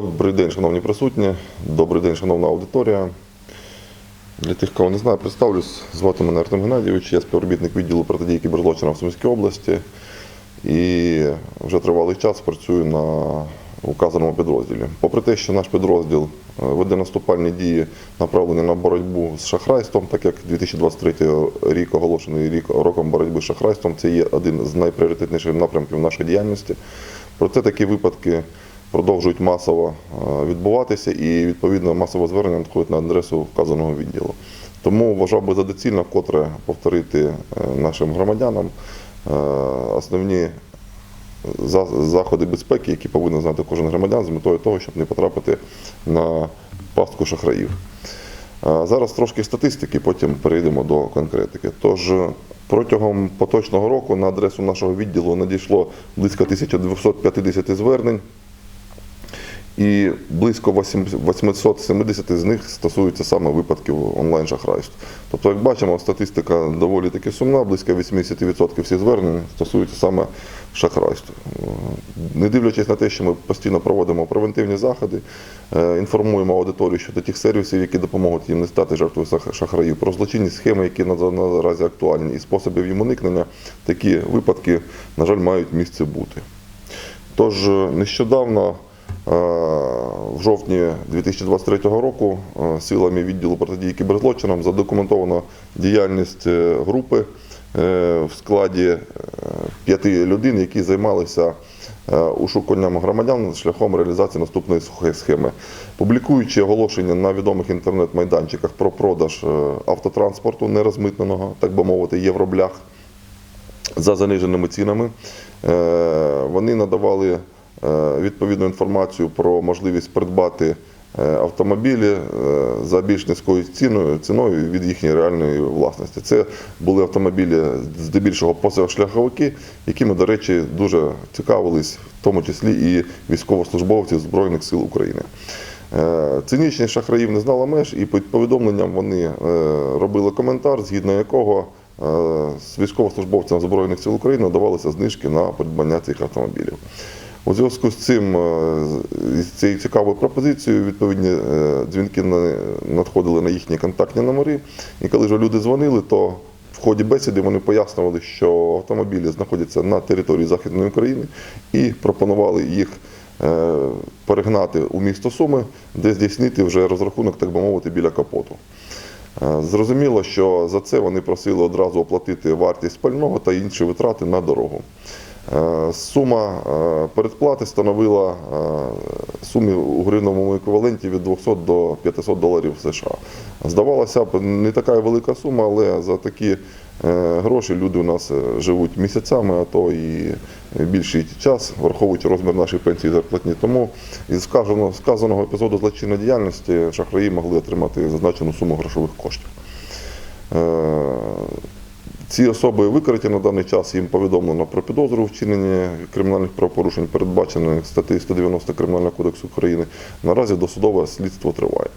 Добрий день, шановні присутні. Добрий день, шановна аудиторія. Для тих, кого не знаю, представлюсь. Звати мене Артем Геннадійович, я співробітник відділу протидії кіберзлочинам в Сумській області і вже тривалий час працюю на указаному підрозділі. Попри те, що наш підрозділ е, веде наступальні дії, направлені на боротьбу з шахрайством, так як 2023 рік оголошений рік роком боротьби з шахрайством, це є один з найпріоритетніших напрямків нашої діяльності. Проте такі випадки продовжують масово е, відбуватися і відповідно масове звернення надходить на адресу вказаного відділу. Тому вважав би за доцільно вкотре повторити е, нашим громадянам е, основні заходи безпеки, які повинен знати кожен громадян з метою того, щоб не потрапити на пастку шахраїв. Зараз трошки статистики, потім перейдемо до конкретики. Тож протягом поточного року на адресу нашого відділу надійшло близько 1250 звернень. І близько 870 з них стосуються саме випадків онлайн-шахрайств. Тобто, як бачимо, статистика доволі таки сумна, близько 80% всіх звернень стосуються саме шахрайств. Не дивлячись на те, що ми постійно проводимо превентивні заходи, е, інформуємо аудиторію щодо тих сервісів, які допоможуть їм не стати жертвою шахраїв, про злочинні схеми, які наразі актуальні, і способів їм уникнення, такі випадки, на жаль, мають місце бути. Тож е, нещодавно, в жовтні 2023 року, е, силами відділу протидії кіберзлочинам задокументовано діяльність е, групи е, в складі е, п'яти людей, які займалися е, ошукуванням громадян шляхом реалізації наступної сухої схеми, публікуючи оголошення на відомих інтернет-майданчиках про продаж е, автотранспорту нерозмитненого, так би мовити, євроблях за заниженими цінами. Е, Вони надавали е, відповідну інформацію про можливість придбати е, автомобілі е, за більш низькою ціною, ціною від їхньої реальної власності. Це були автомобілі здебільшого позашляховики, якими, до речі, дуже цікавились, в тому числі і військовослужбовці Збройних сил України. Е, Цинічність шахраїв не знала меж, і під повідомленням вони е, робили коментар, згідно якого е, з військовослужбовцям Збройних сил України давалися знижки на придбання цих автомобілів. У зв'язку з цим, е, з цією цікавою пропозицією, відповідні е, дзвінки надходили на їхні контактні номери. І коли ж люди дзвонили, то в ході бесіди вони пояснювали, що автомобілі знаходяться на території Західної України і пропонували їх е, перегнати у місто Суми, де здійснити вже розрахунок, так би мовити, біля капоту. Зрозуміло, що за це вони просили одразу оплатити вартість пального та інші витрати на дорогу. Е, Сума е, передплати становила е, сумі у гривневому еквіваленті від 200 до 500 доларів США. Здавалося б, не така велика сума, але за такі гроші люди у нас живуть місяцями, а то і більший час, враховуючи розмір нашої пенсії зарплатні. Тому із сказаного, сказаного епізоду злочинної діяльності шахраї могли отримати зазначену суму грошових коштів. Ці особи викриті на даний час, їм повідомлено про підозру у вчиненні кримінальних правопорушень, передбачених статтею 190 Кримінального кодексу України. Наразі досудове слідство триває.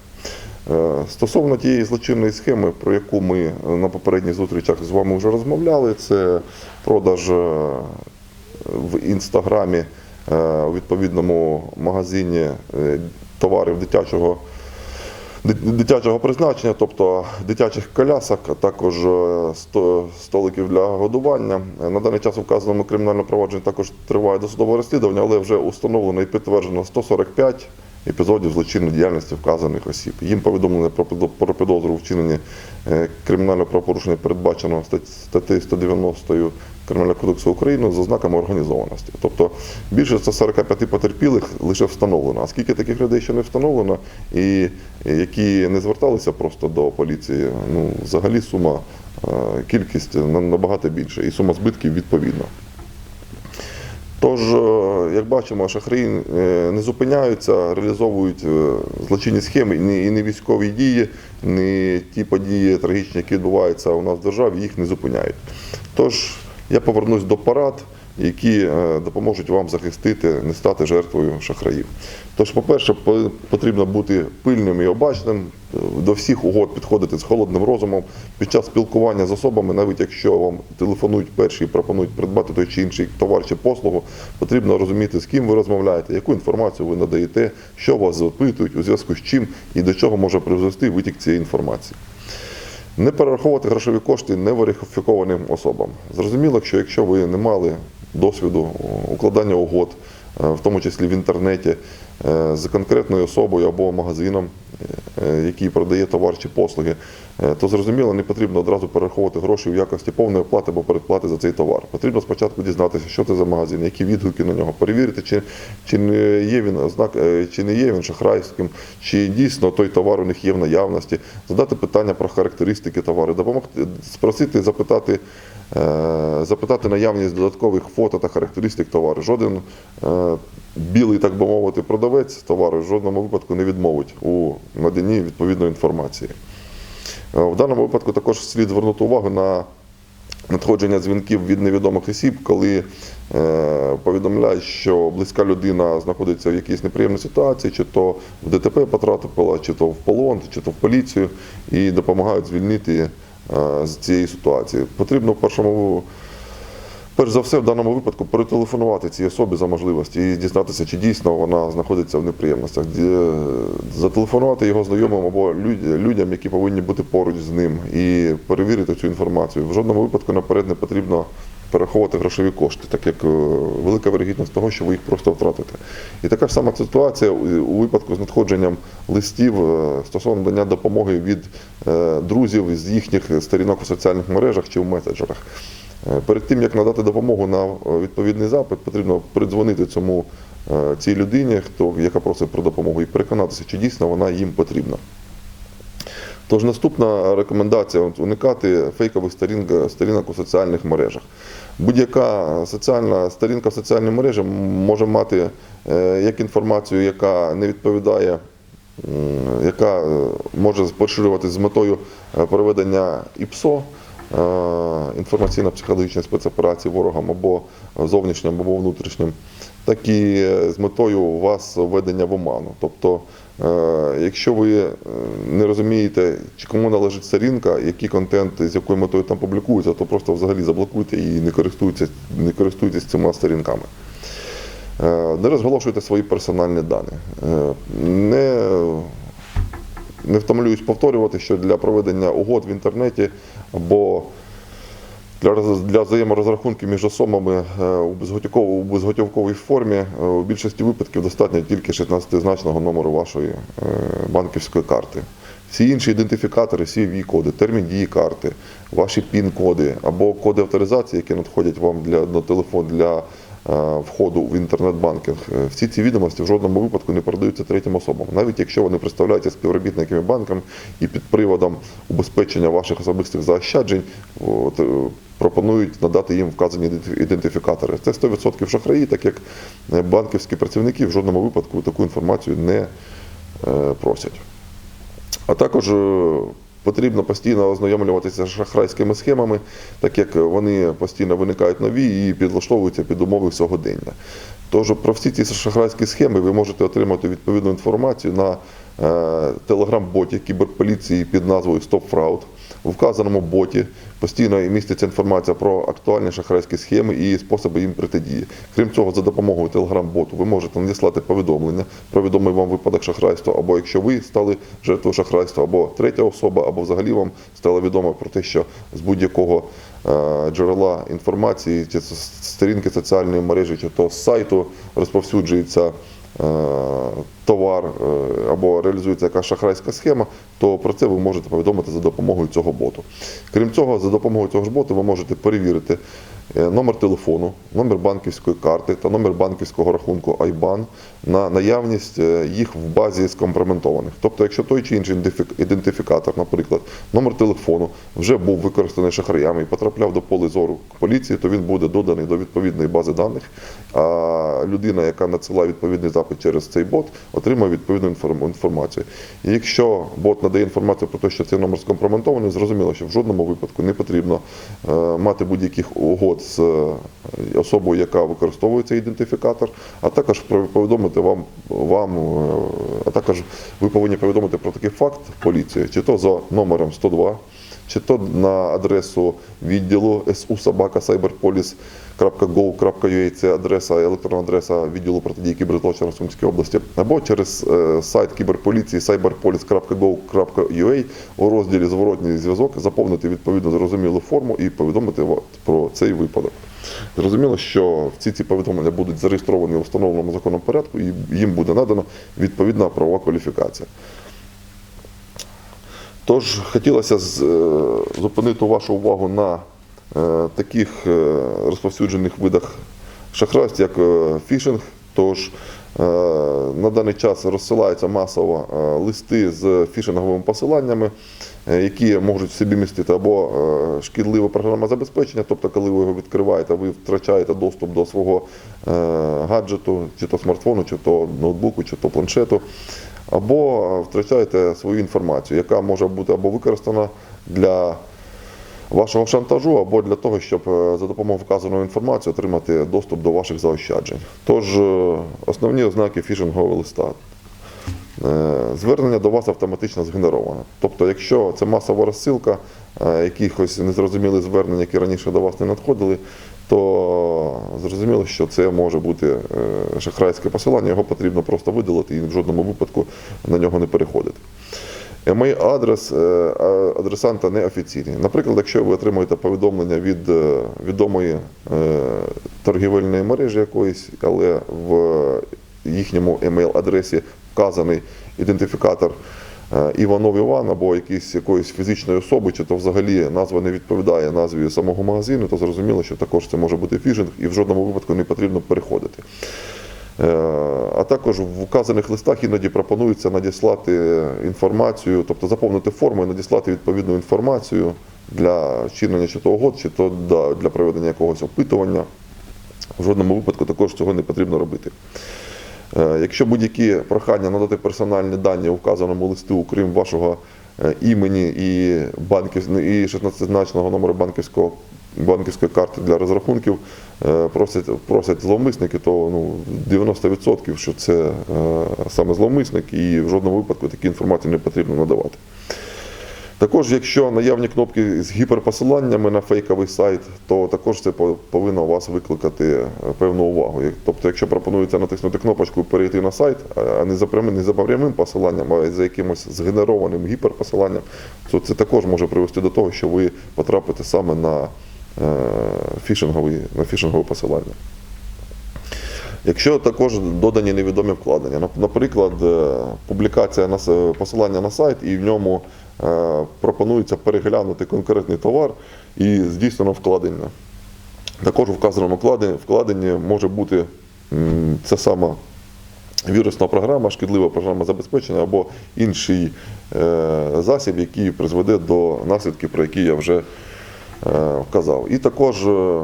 Е, Стосовно тієї злочинної схеми, про яку ми на попередніх зустрічах з вами вже розмовляли, це продаж е, в інстаграмі е, у відповідному магазині товарів дитячого ди- дитячого призначення, тобто дитячих колясок, а також е, столиків для годування. На даний час у вказаному кримінальному провадженні також триває досудове розслідування, але вже установлено і підтверджено 145 епізодів злочинної діяльності вказаних осіб. Їм повідомлено про підо- підозру у вчиненні е, кримінального правопорушення, передбаченого стат- статтею 190 Кримінального кодексу України з ознаками організованості. Тобто більше 145 потерпілих лише встановлено. А скільки таких людей ще не встановлено, і які не зверталися просто до поліції, ну взагалі сума, е, кількість на- набагато більша, і сума збитків відповідна. Тож, е, як бачимо, шахраї е, не зупиняються, реалізовують е, злочинні схеми, і не військові дії, ні ті події трагічні, які відбуваються у нас в державі, їх не зупиняють. Тож, я повернусь до парад. Які е, допоможуть вам захистити, не стати жертвою шахраїв. Тож, по-перше, потрібно бути пильним і обачним, е, до всіх угод підходити з холодним розумом. Під час спілкування з особами, навіть якщо вам телефонують перші і пропонують придбати той чи інший товар чи послугу, потрібно розуміти, з ким ви розмовляєте, яку інформацію ви надаєте, що вас запитують, у зв'язку з чим і до чого може призвести витік цієї інформації. Не перераховувати грошові кошти неверифікованим особам. Зрозуміло, що якщо ви не мали досвіду укладання угод, е, в тому числі в інтернеті, е, з конкретною особою або магазином, е, який продає товар чи послуги, то зрозуміло, не потрібно одразу перераховувати гроші в якості повної оплати або передплати за цей товар. Потрібно спочатку дізнатися, що це за магазин, які відгуки на нього, перевірити, чи, чи не є він ознак, чи не є він шахрайським, чи дійсно той товар у них є в наявності, задати питання про характеристики товару, допомогти спросити, запитати. Е, Запитати наявність додаткових фото та характеристик товару. Жоден е, білий, так би мовити, продавець товару в жодному випадку не відмовить у наданні відповідної інформації. Е, В даному випадку також слід звернути увагу на надходження дзвінків від невідомих осіб, коли повідомляють, що близька людина знаходиться в якійсь неприємній ситуації, чи то в ДТП потрапила, чи то в полон, чи то в поліцію, і допомагають звільнити з цієї ситуації. Потрібно в першому Перш за все, в даному випадку перетелефонувати цій особі за можливості і дізнатися, чи дійсно вона знаходиться в неприємностях. Зателефонувати його знайомим або людям, які повинні бути поруч з ним, і перевірити цю інформацію. В жодному випадку наперед не потрібно перераховувати грошові кошти, так як е, велика вирогідність того, що ви їх просто втратите. І така ж сама ситуація у випадку з надходженням листів е, стосовно надання допомоги від е, друзів з їхніх сторінок у соціальних мережах чи в меседжерах. Перед тим як надати допомогу на відповідний запит, потрібно придзвонити цьому цій людині, хто яка просить про допомогу, і переконатися, чи дійсно вона їм потрібна. Тож наступна рекомендація уникати фейкових сторінок, сторінок у соціальних мережах. Будь-яка соціальна сторінка в соціальній мережі може мати е, як інформацію, яка не відповідає яка е, може поширюватися з метою е, проведення ІПСО, е, інформаційно-психологічної спецоперації ворогам або зовнішнім, або внутрішнім, так і е, з метою вас введення в оману. Тобто, е, якщо ви е, не розумієте, кому належить сторінка, який контент з якою метою там публікується, то просто взагалі заблокуйте і не користуйтесь, не користуйтесь цими сторінками. Е, Не розголошуйте свої персональні дані. Е, Не, не втомлююсь повторювати, що для проведення угод в інтернеті або для, для взаєморозрахунків між особами е, у безготівковій, у безготівковій формі е, у більшості випадків достатньо тільки 16-значного номеру вашої е, банківської карти. Всі інші ідентифікатори, cv коди термін дії карти, ваші пін-коди або коди авторизації, які надходять вам для, на телефон для входу в інтернет-банкінг, е, всі ці відомості в жодному випадку не передаються третім особам, навіть якщо вони представляються співробітниками банкам і під приводом убезпечення ваших особистих заощаджень е, пропонують надати їм вказані ідентифікатори. Це 100% шахраї, так як е, банківські працівники в жодному випадку таку інформацію не е, просять. А також е, потрібно постійно ознайомлюватися з шахрайськими схемами, так як вони постійно виникають нові і підлаштовуються під умови сьогодення. Тож про всі ці шахрайські схеми ви можете отримати відповідну інформацію на телеграм-боті кіберполіції під назвою StopFraud. У вказаному боті постійно міститься інформація про актуальні шахрайські схеми і способи їм протидії. Крім цього, за допомогою телеграм-боту ви можете надіслати повідомлення про відомий вам випадок шахрайства, або якщо ви стали жертвою шахрайства, або третя особа, або взагалі вам стало відомо про те, що з будь-якого е, джерела інформації, чи сторінки соціальної мережі, чи то з сайту розповсюджується товар е, або реалізується якась шахрайська схема, то про це ви можете повідомити за допомогою цього боту. Крім цього, за допомогою цього ж боту ви можете перевірити е, номер телефону, номер банківської карти та номер банківського рахунку IBAN на наявність е, їх в базі скомпрометованих. Тобто, якщо той чи інший ідентифікатор, наприклад, номер телефону вже був використаний шахраями і потрапляв до поля зору поліції, то він буде доданий до відповідної бази даних. А людина, яка надсилає відповідний запит через цей бот, отримає відповідну інформацію. І якщо бот надає інформацію про те, що цей номер скомпрометований, зрозуміло, що в жодному випадку не потрібно е, мати будь-яких угод код з е, особою, яка використовує цей ідентифікатор, а також повідомити вам, вам е, а також ви повинні повідомити про такий факт поліції, чи то за номером 102, чи то на адресу відділу СУ собака cyberpolice.gov.ua, це адреса, електронна адреса відділу протидії кіберзлочинам Сумській області, або через е, сайт кіберполіції cyberpolice.gov.ua у розділі Зворотній зв'язок заповнити відповідно зрозумілу форму і повідомити про цей випадок. Зрозуміло, що всі ці повідомлення будуть зареєстровані у встановленому законом порядку і їм буде надана відповідна правова кваліфікація. Тож хотілося е, зупинити вашу увагу на е, таких е, розповсюджених видах шахрайств, як фішинг. Тож на даний час розсилаються масово листи з фішинговими посиланнями, які можуть в собі містити або шкідливе програмне забезпечення, тобто, коли ви його відкриваєте, ви втрачаєте доступ до свого гаджету, чи то смартфону, чи то ноутбуку, чи то планшету або е, втрачаєте свою інформацію, яка може бути або використана для вашого шантажу, або для того, щоб е, за допомогою вказаної інформації отримати доступ до ваших заощаджень. Тож е, основні ознаки фішингового листа. Звернення до вас автоматично згенероване. Тобто, якщо це масова розсилка якихось незрозумілих звернень, які раніше до вас не надходили, то зрозуміло, що це може бути е, шахрайське посилання, його потрібно просто видалити і в жодному випадку на нього не переходити. Емей-адрес е, а- адресанта неофіційний. Наприклад, якщо ви отримуєте повідомлення від е, відомої е, торгівельної мережі якоїсь, але в їхньому емейл-адресі вказаний ідентифікатор е, Іванов Іван або якийсь якоїсь фізичної особи, чи то взагалі назва не відповідає назві самого магазину, то зрозуміло, що також це може бути фішинг і в жодному випадку не потрібно переходити. Е, А також в указаних листах іноді пропонується надіслати інформацію, тобто заповнити форму і надіслати відповідну інформацію для вчинення чи то угод, чи то для проведення якогось опитування. В жодному випадку також цього не потрібно робити. Е, Якщо будь-які прохання надати персональні дані у вказаному листу, окрім вашого е, імені і, банків, ну, і 16-значного номеру банківського, банківської карти для розрахунків, е, просять, просять зловмисники, то ну, 90% що це саме зловмисник, і в жодному випадку такі інформації не потрібно надавати. Також, якщо наявні кнопки з гіперпосиланнями на фейковий сайт, то також це повинно вас викликати е, певну увагу. Тобто, якщо пропонується натиснути кнопочку перейти на сайт, а не за прямим, не за прямим посиланням, а за якимось згенерованим гіперпосиланням, то це також може привести до того, що ви потрапите саме на е, фішингові, на фішингове посилання. Якщо також додані невідомі вкладення, наприклад, е, публікація посилання на сайт, і в ньому пропонується переглянути конкретний товар і здійснено вкладення. Також у вказаному вкладенні, може бути це сама вірусна програма, шкідлива програма забезпечення або інший е, засіб, який призведе до наслідків, про які я вже е, вказав. І також е,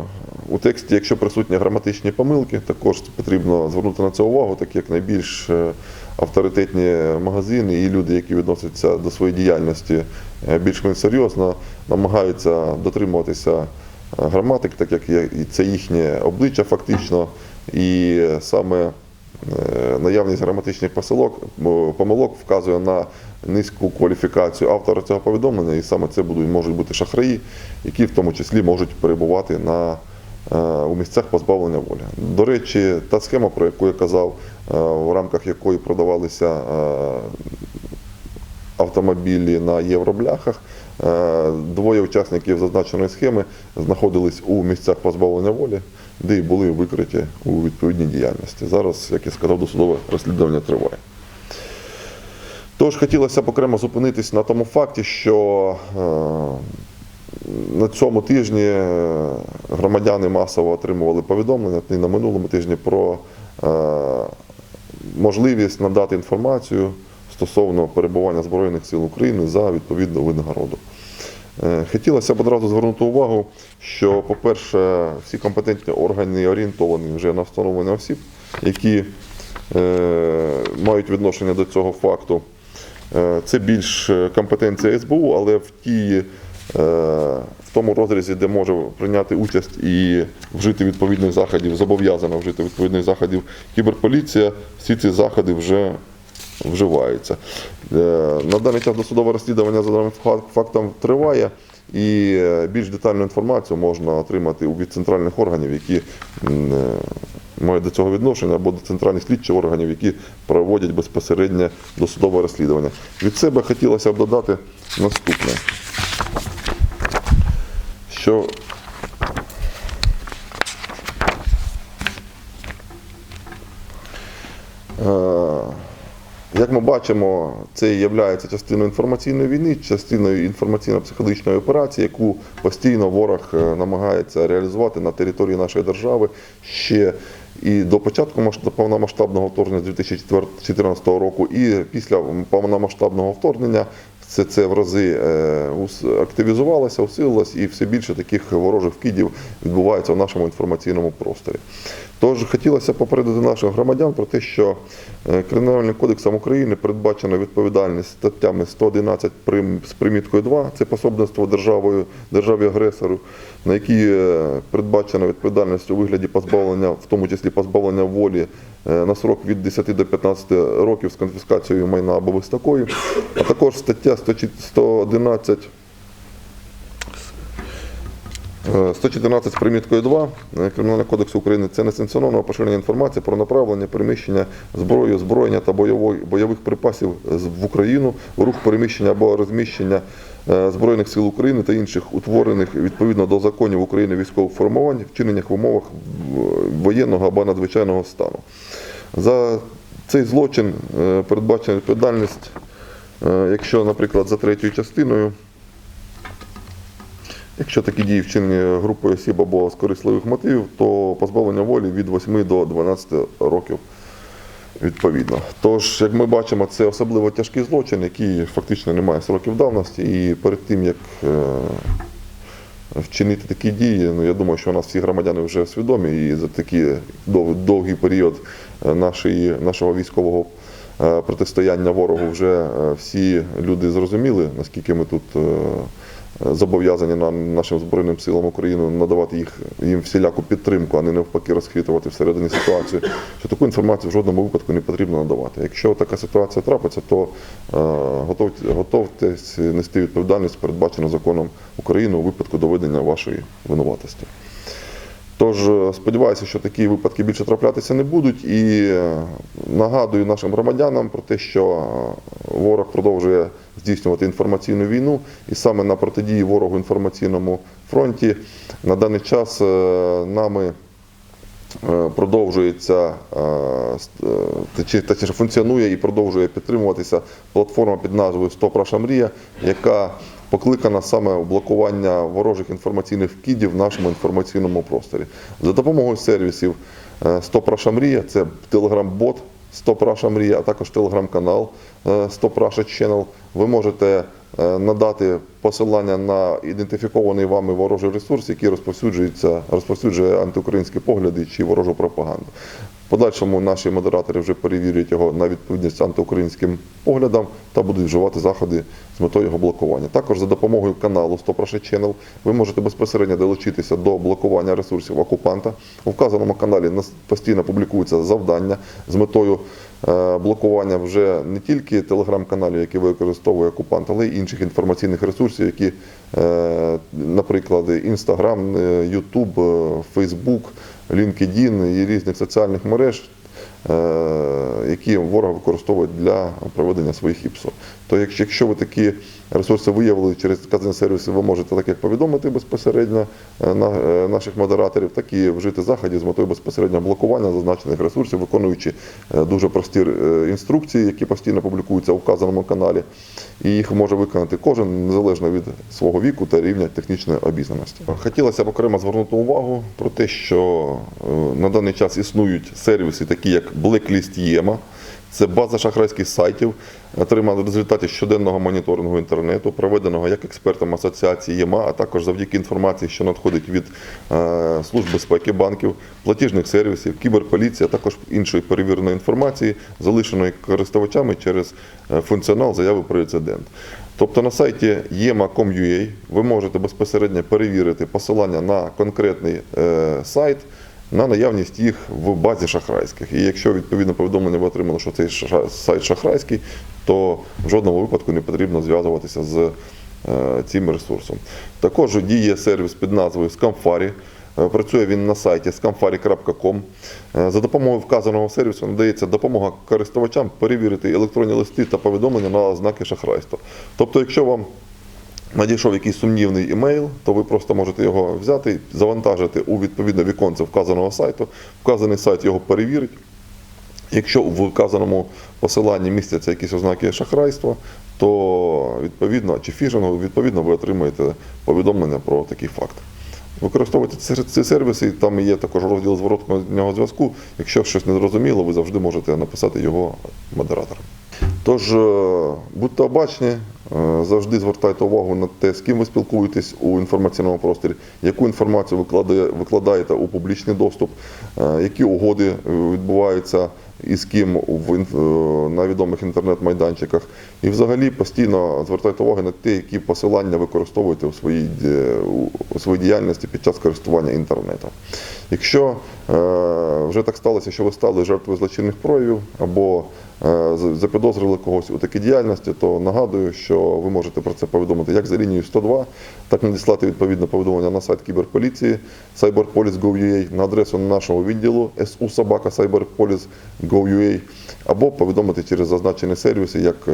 у тексті, якщо присутні граматичні помилки, також потрібно звернути на це увагу, так як найбільш е, авторитетні магазини і люди, які відносяться до своєї діяльності е, більш-менш серйозно, намагаються дотримуватися е, граматики, так як це їхнє обличчя фактично, і саме Е, наявність граматичних посилок, помилок вказує на низьку кваліфікацію автора цього повідомлення, і саме це будуть, можуть бути шахраї, які в тому числі можуть перебувати на, у місцях позбавлення волі. До речі, та схема, про яку я казав, е, в рамках якої продавалися е, автомобілі на євробляхах. Е, Двоє учасників зазначеної схеми знаходились у місцях позбавлення волі, де й були викриті у відповідній діяльності. Зараз, як я сказав, досудове розслідування триває. Тож хотілося б окремо зупинитись на тому факті, що е, на цьому тижні е, громадяни масово отримували повідомлення і на минулому тижні про е, можливість надати інформацію стосовно перебування Збройних сил України за відповідну винагороду. Е, Хотілося б одразу звернути увагу, що, по-перше, всі компетентні органи орієнтовані вже на встановлення осіб, які мають відношення до цього факту. Це більш компетенція СБУ, але в тій в тому розрізі, де може прийняти участь і вжити відповідних заходів, зобов'язана вжити відповідних заходів кіберполіція, всі ці заходи вже вживаються. Е, На даний час досудове розслідування за даним фак- фактом триває, і е, більш детальну інформацію можна отримати від центральних органів, які е, мають до цього відношення, або до центральних слідчих органів, які проводять безпосередньо досудове розслідування. Від себе хотілося б додати наступне. Що Е, Як ми бачимо, це є частиною інформаційної війни, частиною інформаційно-психологічної операції, яку постійно ворог е, намагається реалізувати на території нашої держави ще і до початку повномасштабного вторгнення з 2014 року, і після повномасштабного вторгнення це, це в рази е, активізувалося, усилилось, і все більше таких ворожих вкидів відбувається в нашому інформаційному просторі. Тож хотілося попередити наших громадян про те, що е, Кримінальним кодексом України передбачена відповідальність статтями 111 прим- з приміткою 2, це пособництво державою, державі агресору, на які е, передбачена відповідальність у вигляді позбавлення, в тому числі позбавлення волі е, на срок від 10 до 15 років з конфіскацією майна або без такої, а також стаття 111 Е, 114 з приміткою 2 е, Кримінального кодексу України це несанкціоноване поширення інформації про направлення, переміщення зброї, озброєння та бойових припасів в Україну, рух переміщення або розміщення е, Збройних сил України та інших утворених відповідно до законів України військових формувань, вчинених в умовах е, воєнного або надзвичайного стану. За цей злочин е, передбачена відповідальність, е, якщо, наприклад, за третьою частиною Якщо такі дії вчинені групою осіб або з корисливих мотивів, то позбавлення волі від 8 до 12 років відповідно. Тож, як ми бачимо, це особливо тяжкий злочин, який фактично не має сроків давності. І перед тим, як е, вчинити такі дії, ну я думаю, що у нас всі громадяни вже свідомі, і за такий довгий період е, нашої, нашого військового е, протистояння ворогу вже всі люди зрозуміли, наскільки ми тут. Зобов'язані на нашим Збройним силам України надавати їх, їм всіляку підтримку, а не навпаки розхитувати всередині ситуацію, що таку інформацію в жодному випадку не потрібно надавати. Якщо така ситуація трапиться, то е, готовте, готовтесь нести відповідальність, передбачену законом України у випадку доведення вашої винуватості. Тож е, сподіваюся, що такі випадки більше траплятися не будуть. І е, нагадую нашим громадянам про те, що е, ворог продовжує здійснювати інформаційну війну, і саме на протидії ворогу інформаційному фронті на даний час нами продовжується точніше функціонує і продовжує підтримуватися платформа під назвою Стоп Раша Мрія, яка покликана саме блокування ворожих інформаційних вкидів в нашому інформаційному просторі. За допомогою сервісів е, Стоп Раша Мрія, це телеграм-бот Стоп Раша Мрія, а також телеграм-канал е, Стоп Раша Channel. Ви можете е, надати посилання на ідентифікований вами ворожий ресурс, який розповсюджується, розповсюджує антиукраїнські погляди чи ворожу пропаганду. Подальшому наші модератори вже перевірять його на відповідність антиукраїнським поглядам та будуть вживати заходи з метою його блокування. Також за допомогою каналу Стоп Russia Channel ви можете безпосередньо долучитися до блокування ресурсів окупанта. У вказаному каналі постійно публікуються завдання з метою е, блокування вже не тільки телеграм-каналів, які використовує окупант, але й інших інформаційних ресурсів, які, е, наприклад, Інстаграм, Ютуб, Фейсбук, LinkedIn і різних соціальних мереж, е, які ворог використовує для проведення своїх ІПСО. То якщо, ви такі ресурси виявили через вказані сервіси, ви можете так повідомити безпосередньо е, е, наших модераторів, так і вжити заходів з метою безпосереднього блокування зазначених ресурсів, виконуючи е, дуже прості інструкції, які постійно публікуються у вказаному каналі. І їх може виконати кожен незалежно від свого віку та рівня технічної обізнаності. Хотілося б окремо звернути увагу про те, що на даний час існують сервіси, такі як Blacklist Єма. Це база шахрайських сайтів, отримана в щоденного моніторингу інтернету, проведеного як експертом асоціації ЄМА, а також завдяки інформації, що надходить від е, служб безпеки банків, платіжних сервісів, кіберполіції, а також іншої перевіреної інформації, залишеної користувачами через е, функціонал заяви про інцидент. Тобто на сайті yema.com.ua ви можете безпосередньо перевірити посилання на конкретний е, сайт на наявність їх в базі шахрайських. І якщо відповідне повідомлення ви отримали, що цей сайт шахрайський, то в жодному випадку не потрібно зв'язуватися з е, цим ресурсом. Також діє сервіс під назвою Scamfari. Е, Працює він на сайті scamfari.com. Е, За допомогою вказаного сервісу надається допомога користувачам перевірити електронні листи та повідомлення на ознаки шахрайства. Тобто, якщо вам надійшов якийсь сумнівний імейл, то ви просто можете його взяти, завантажити у відповідне віконце вказаного сайту. Вказаний сайт його перевірить. Якщо в вказаному посиланні містяться якісь ознаки шахрайства, то відповідно чи фішингу, відповідно ви отримаєте повідомлення про такий факт. Використовуйте ці- сервіси, там є також розділ зворотного зв'язку. Якщо щось не зрозуміло, ви завжди можете написати його модераторам. Тож е, будьте обачні, е, завжди звертайте увагу на те, з ким ви спілкуєтесь у інформаційному просторі, яку інформацію викладаєте у публічний доступ, е, які угоди відбуваються і з ким е, на відомих інтернет-майданчиках. І взагалі постійно звертайте увагу на те, які посилання використовуєте у своїй, у своїй діяльності під час користування інтернетом. Якщо е, вже так сталося, що ви стали жертвою злочинних проявів або запідозрили когось у такій діяльності, то нагадую, що ви можете про це повідомити як за лінією 102, так надіслати відповідне повідомлення на сайт кіберполіції cyberpolice.gov.ua, на адресу нашого відділу su собака cyberpolice.gov.ua, або повідомити через зазначені сервіси, як е,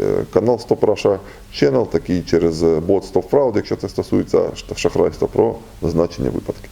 е, канал Stop Russia Channel, так і через бот Stop Fraud, якщо це стосується шахрайства про зазначені випадки.